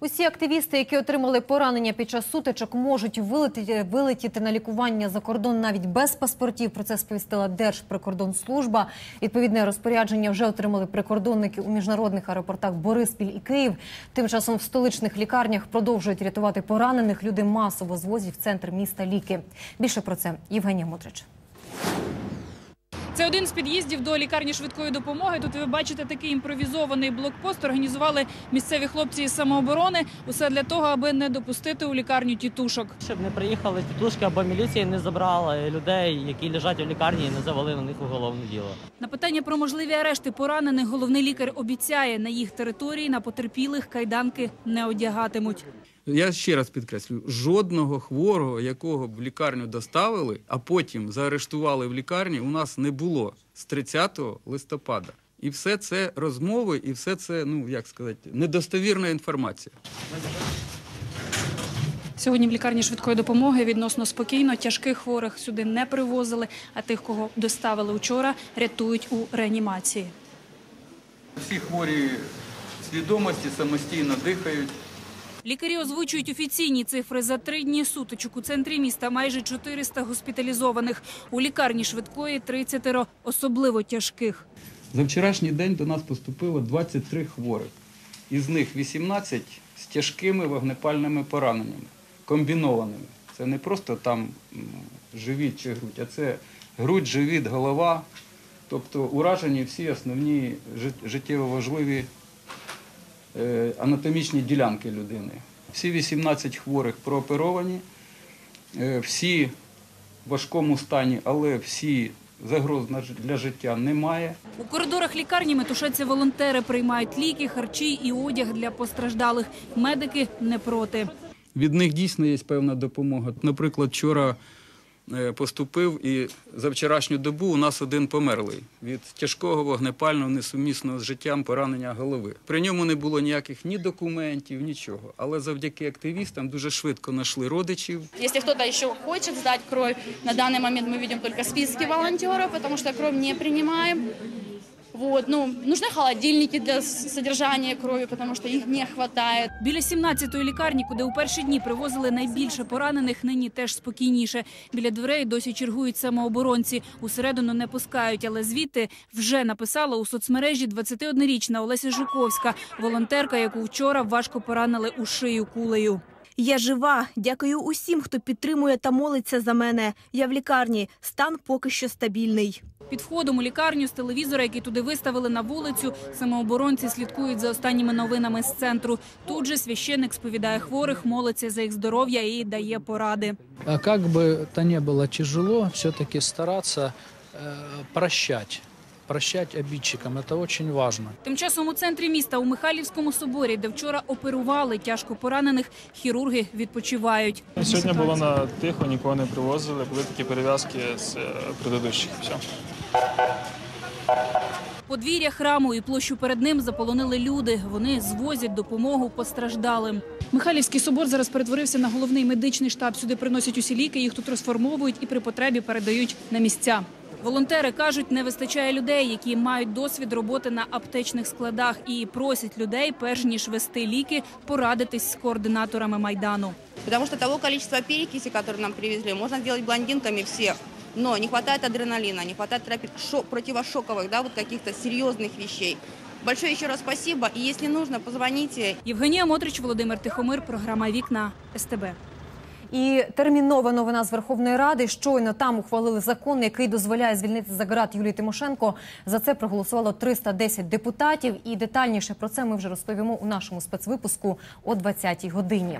Усі активісти, які отримали поранення під час сутичок, можуть вилетіти, вилетіти на лікування за кордон навіть без паспортів. Про це сповістила Держприкордонслужба. Відповідне розпорядження вже отримали прикордонники у міжнародних аеропортах Бориспіль і Київ. Тим часом в столичних лікарнях продовжують рятувати поранених. Люди масово звозять в центр міста ліки. Більше про це Євгенія Мотрич. Це один з під'їздів до лікарні швидкої допомоги. Тут ви бачите такий імпровізований блокпост. Організували місцеві хлопці із самооборони. Усе для того, аби не допустити у лікарню тітушок. Щоб не приїхали тітушки або міліція не забрала людей, які лежать у лікарні і не завели на них уголовне діло. На питання про можливі арешти поранених головний лікар обіцяє, на їх території на потерпілих кайданки не одягатимуть. Я ще раз підкреслю: жодного хворого, якого б в лікарню доставили, а потім заарештували в лікарні, у нас не було з 30 листопада. І все це розмови, і все це, ну як сказати, недостовірна інформація. Сьогодні в лікарні швидкої допомоги відносно спокійно тяжких хворих сюди не привозили, а тих, кого доставили вчора, рятують у реанімації. Всі хворі свідомості самостійно дихають. Лікарі озвучують офіційні цифри. За три дні сутичок у центрі міста майже 400 госпіталізованих. У лікарні швидкої 30 особливо тяжких. За вчорашній день до нас поступило 23 хворих. Із них 18 з тяжкими вогнепальними пораненнями, комбінованими. Це не просто там живіт чи грудь, а це грудь, живіт, голова. Тобто уражені всі основні життєво важливі анатомічні ділянки людини. Всі 18 хворих прооперовані, е, всі в важкому стані, але всі загроз для життя немає. У коридорах лікарні метушаться волонтери, приймають ліки, харчі і одяг для постраждалих. Медики не проти. Від них дійсно є певна допомога. Наприклад, вчора е, поступив і за вчорашню добу у нас один померлий від тяжкого вогнепального, несумісного з життям поранення голови. При ньому не було ніяких ні документів, нічого. Але завдяки активістам дуже швидко знайшли родичів. Якщо хтось ще хоче здати кров, на даний момент ми бачимо тільки списки волонтерів, тому що кров не принимаем. Вот, ну, нужны холодильники для содержания крови, потому что их не хватает. Біля 17-ї лікарні, куди у перші дні привозили найбільше поранених, нині теж спокійніше. Біля дверей досі чергують самооборонці. Усередину не пускають, але звідти вже написала у соцмережі 21-річна Олеся Жуковська, волонтерка, яку вчора важко поранили у шию кулею. Я жива. Дякую усім, хто підтримує та молиться за мене. Я в лікарні. Стан поки що стабільний. Під входом у лікарню з телевізора, який туди виставили на вулицю, самооборонці слідкують за останніми новинами з центру. Тут же священник сповідає хворих, молиться за їх здоров'я і дає поради. А как бы то ни было тяжело, все-таки стараться э, прощать. Прощать обидчикам. Это очень важно. Тим часом у центрі міста у Михайлівському соборі, де вчора оперували тяжко поранених, хірурги відпочивають. Сьогодні було на тихо, нікого не привозили, були такі перев'язки з е, предыдущих. Все. Подвір'я храму і площу перед ним заполонили люди. Вони звозять допомогу постраждалим. Михайлівський собор зараз перетворився на головний медичний штаб. Сюди приносять усі ліки, їх тут розформовують і при потребі передають на місця. Волонтери кажуть, не вистачає людей, які мають досвід роботи на аптечних складах, і просять людей, перш ніж вести ліки, порадитись з координаторами майдану. Потому что того количества перекиси, которые нам привезли, можно сделать блондинками всех. Но не хватает адреналина, не хватает шо- противошоковых, да, вот каких-то серьезных вещей. Большое еще раз спасибо. И если нужно, позвоните. Євгенія Мотрич, Володимир Тихомир, програма Вікна СТБ. І термінова новина з Верховної Ради. Щойно там ухвалили закон, який дозволяє звільнити за ґрат Юлії Тимошенко. За це проголосувало 310 депутатів. І детальніше про це ми вже розповімо у нашому спецвипуску о 20-й годині.